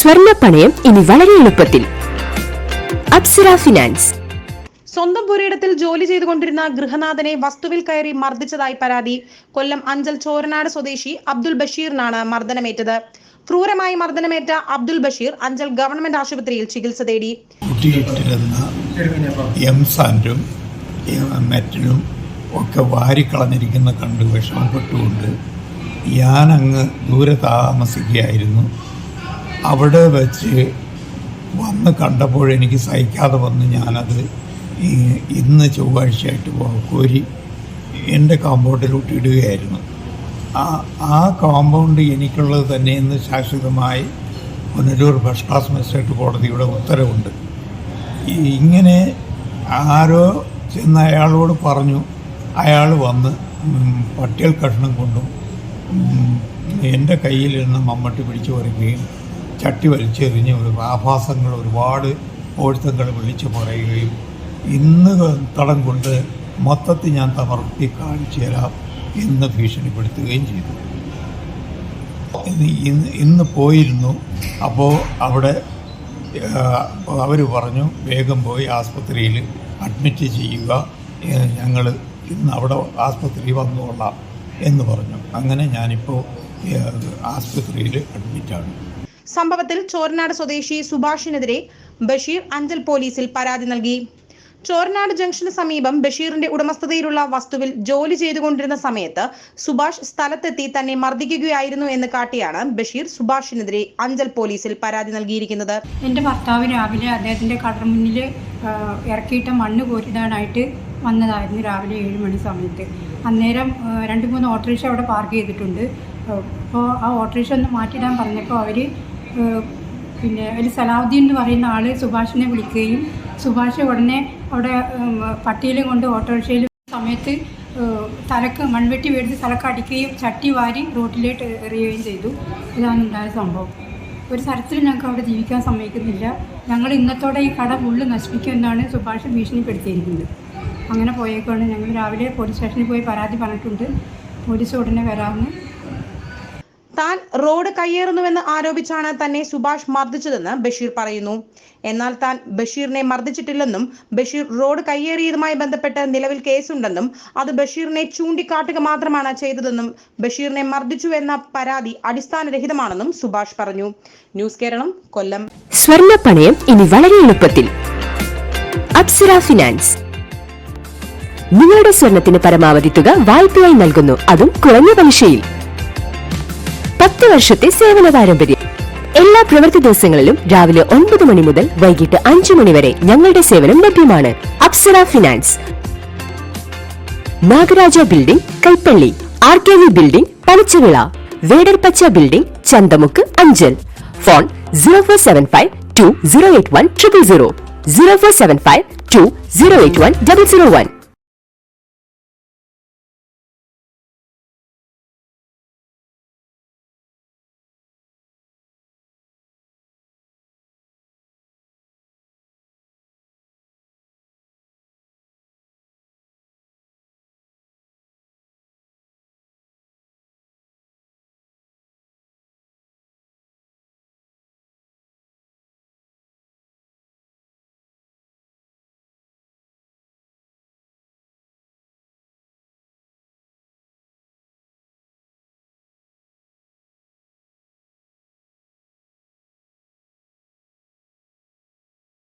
സ്വർണ പണയം ഇനി വളരെ എളുപ്പത്തിൽ. അപ്സര ഫിനാൻസ്. സ്വന്തം പുരയിടത്തിൽ ജോലി ചെയ്തുകൊണ്ടിരുന്ന ഗൃഹനാഥനെ വസ്തുവിൽ കയറി മർദ്ദിച്ചതായി പരാതി. കൊല്ലം അഞ്ചൽ ചോരനാട് സ്വദേശി അബ്ദുൽ ബഷീറിനാണ് മർദ്ദനമേറ്റത്. ക്രൂരമായി മർദ്ദനമേറ്റ അബ്ദുൽ ബഷീർ അഞ്ചൽ ഗവൺമെന്റ് ആശുപത്രിയിൽ ചികിത്സ തേടി. കുട്ടിയിട്ടിരുന്ന എം സാൻഡും മെറ്റലും ഒക്കെ വാരിക്കളഞ്ഞിരിക്കുന്ന കണ്ട് വിഷമപ്പെട്ടുകൊണ്ട് ഞാനങ്ങ് ദൂരെ താമസിക്കുകയായിരുന്നു. അവിടെ വെച്ച് വന്ന് കണ്ടപ്പോൾ എനിക്ക് സഹിക്കാതെ വന്ന് ഞാനത് ഈ ഇന്ന് ചൊവ്വാഴ്ചയായിട്ട് കോരി എന്റെ കോമ്പൗണ്ടിൽ ഇടുകയായിരുന്നു ആ ആ കോമ്പൗണ്ട് എനിക്കുള്ളത് തന്നെ ഇന്ന് ശാശ്വതമായി പുനലൂർ ഫസ്റ്റ് ക്ലാസ് മജിസ്ട്രേറ്റ് കോടതിയുടെ ഉത്തരവുണ്ട്. ഇങ്ങനെ ആരോ ചെന്ന് അയാളോട് പറഞ്ഞു അയാൾ വന്ന് പട്ടിയൽ കഷ്ണം കൊണ്ടും എന്റെ കയ്യിലിരുന്ന് മമ്മട്ടി പിടിച്ചു പറിക്കുകയും ചട്ടി വലിച്ചെറിഞ്ഞ് ഒരു ആഭാസങ്ങൾ ഒരുപാട് ഓഴ്ത്തങ്ങൾ വിളിച്ചു പറയുകയും ഇന്ന് തടം കൊണ്ട് മൊത്തത്തിൽ ഞാൻ തമർത്തി കാണിച്ചു തരാം എന്ന് ഭീഷണിപ്പെടുത്തുകയും ചെയ്തു. ഇന്ന് ഇന്ന് പോയിരുന്നു. അപ്പോൾ അവിടെ അവർ പറഞ്ഞു വേഗം പോയി ആസ്പത്രിയിൽ അഡ്മിറ്റ് ചെയ്യുക. ഞങ്ങൾ ഇന്ന് അവിടെ ആസ്പത്രി വന്നുകൊള്ളാം എന്ന് പറഞ്ഞു. അങ്ങനെ ഞാനിപ്പോൾ ആസ്പത്രിയിൽ അഡ്മിറ്റാണ്. സംഭവത്തിൽ ചോരനാട് സ്വദേശി സുഭാഷിനെതിരെ ബഷീർ അഞ്ചൽ പോലീസിൽ പരാതി നൽകി. ചോരനാട് ജംഗ്ഷന് സമീപം ബഷീറിന്റെ ഉടമസ്ഥതയിലുള്ള വസ്തുവിൽ ജോലി ചെയ്തുകൊണ്ടിരുന്ന സമയത്ത് സുഭാഷ് സ്ഥലത്തെത്തി തന്നെ മർദ്ദിക്കുകയായിരുന്നു എന്ന് കാട്ടിയാണ് ബഷീർ സുഭാഷിനെതിരെ അഞ്ചൽ പോലീസിൽ പരാതി നൽകിയിരിക്കുന്നത്. എന്റെ ഭർത്താവ് രാവിലെ അദ്ദേഹത്തിന്റെ കടർ മുന്നിൽ ഇറക്കിയിട്ട മണ്ണ് കോരിടാനായിട്ട് വന്നതായിരുന്നു രാവിലെ ഏഴ് മണി സമയത്ത്. അന്നേരം രണ്ട് മൂന്ന് ഓട്ടോറിക്ഷ അവിടെ പാർക്ക് ചെയ്തിട്ടുണ്ട്. അപ്പോൾ ആ ഓട്ടോറിക്ഷ ഒന്ന് മാറ്റിടാൻ പറഞ്ഞപ്പോൾ അവർ പിന്നെ അതിൽ സലാഹുദ്ദീൻ എന്ന് പറയുന്ന ആൾ സുഭാഷിനെ വിളിക്കുകയും സുഭാഷ് ഉടനെ അവിടെ പട്ടിയിൽ കൊണ്ട് ഓട്ടോറിക്ഷയിൽ സമയത്ത് തലക്ക് മൺവെട്ടി മേടിച്ച് തലക്ക് അടിക്കുകയും ചട്ടി വാരി റോട്ടിലേക്ക് എറിയുകയും ചെയ്തു. ഇതാണ് ഉണ്ടായ സംഭവം. ഒരു തരത്തിലും ഞങ്ങൾക്ക് അവിടെ ജീവിക്കാൻ സമ്മതിക്കുന്നില്ല. ഞങ്ങൾ ഇന്നത്തോടെ ഈ കട ഫുള്ള് നശിപ്പിക്കുമെന്നാണ് സുഭാഷ് ഭീഷണിപ്പെടുത്തിയിരിക്കുന്നത്. അങ്ങനെ പോയേക്കാണ് ഞങ്ങൾ രാവിലെ പോലീസ് സ്റ്റേഷനിൽ പോയി പരാതി പറഞ്ഞിട്ടുണ്ട്. പോലീസ് ഉടനെ വരാമെന്ന്. താൻ റോഡ് കയ്യേറുന്നുവെന്ന് ആരോപിച്ചാണ് തന്നെ സുഭാഷ് മർദ്ദിച്ചതെന്ന് ബഷീർ പറയുന്നു. എന്നാൽ താൻ ബഷീറിനെ മർദ്ദിച്ചിട്ടില്ലെന്നും ബഷീർ റോഡ് കയ്യേറിയതുമായി ബന്ധപ്പെട്ട് നിലവിൽ കേസുണ്ടെന്നും അത് ബഷീറിനെ ചൂണ്ടിക്കാട്ടുക മാത്രമാണ് ചെയ്തതെന്നും ബഷീറിനെ മർദ്ദിച്ചു എന്ന പരാതി അടിസ്ഥാനരഹിതമാണെന്നും സുഭാഷ് പറഞ്ഞു. ന്യൂസ് കേരളം കൊല്ലം. സ്വർണ പണയം ഇനി വളരെ എളുപ്പത്തിൽ. ഫിനാൻസ്. നിങ്ങളുടെ സ്വർണത്തിന് പരമാവധി തുക വായ്പയായി നൽകുന്നു. അതും കുറഞ്ഞ പലിശയിൽ. പത്ത് വർഷത്തെ സേവന പാരമ്പര്യം എല്ലാ പ്രവൃത്തി ദിവസങ്ങളിലും രാവിലെ ഒൻപത് മണി മുതൽ വൈകിട്ട് അഞ്ചു മണി വരെ ഞങ്ങളുടെ സേവനം ലഭ്യമാണ്. Apsara finance. Nagaraja building Kaippally. R K V building Panachavila. Vedarpacha building Chanthamukku Anchal. Phone zero four seven five two zero eight one triple zero zero four seven five two zero eight one double zero one